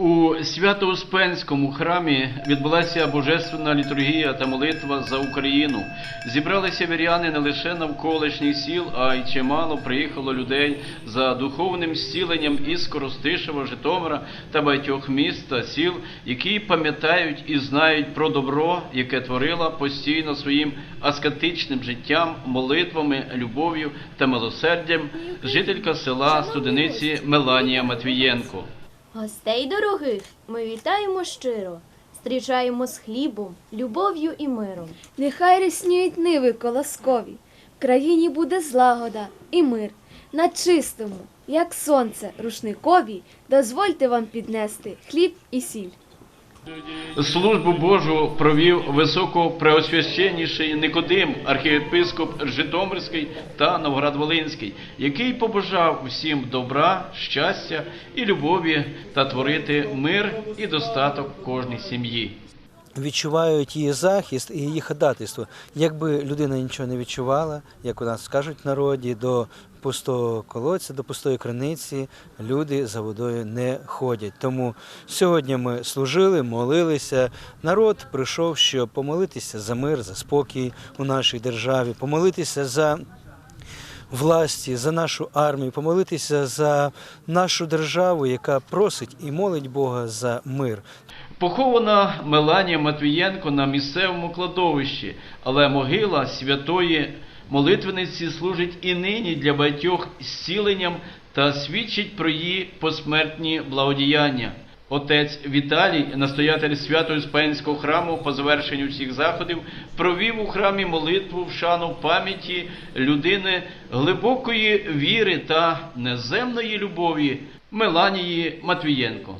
У Свято-Успенському храмі відбулася божественна літургія та молитва за Україну. Зібралися віряни не лише навколишніх сіл, а й чимало приїхало людей за духовним зціленням із Коростишева, Житомира та багатьох міст та сіл, які пам'ятають і знають про добро, яке творила постійно своїм аскетичним життям, молитвами, любов'ю та милосердям жителька села Студениці Меланія Матвієнко. Гостей дорогих ми вітаємо щиро, зустрічаємо з хлібом, любов'ю і миром. Нехай рясніють ниви колоскові, в країні буде злагода і мир. На чистому, як сонце, рушникові, дозвольте вам піднести хліб і сіль. Службу Божу провів високопреосвященніший Никодим, архієпископ Житомирський та Новгород-Волинський, який побажав всім добра, щастя і любові та творити мир і достаток кожній сім'ї. Відчувають її захист і її ходатайство. Якби людина нічого не відчувала, як у нас кажуть в народі, до пустого колодця, до пустої криниці люди за водою не ходять. Тому сьогодні ми служили, молилися. Народ прийшов, щоб помолитися за мир, за спокій у нашій державі, помолитися за власті, за нашу армію, помолитися за нашу державу, яка просить і молить Бога за мир. Похована Меланія Матвієнко на місцевому кладовищі, але могила святої молитвениці служить і нині для багатьох зціленням та свідчить про її посмертні благодіяння. Отець Віталій, настоятель Свято-Успенського храму по завершенню всіх заходів, провів у храмі молитву в шану пам'яті людини глибокої віри та неземної любові Меланії Матвієнко.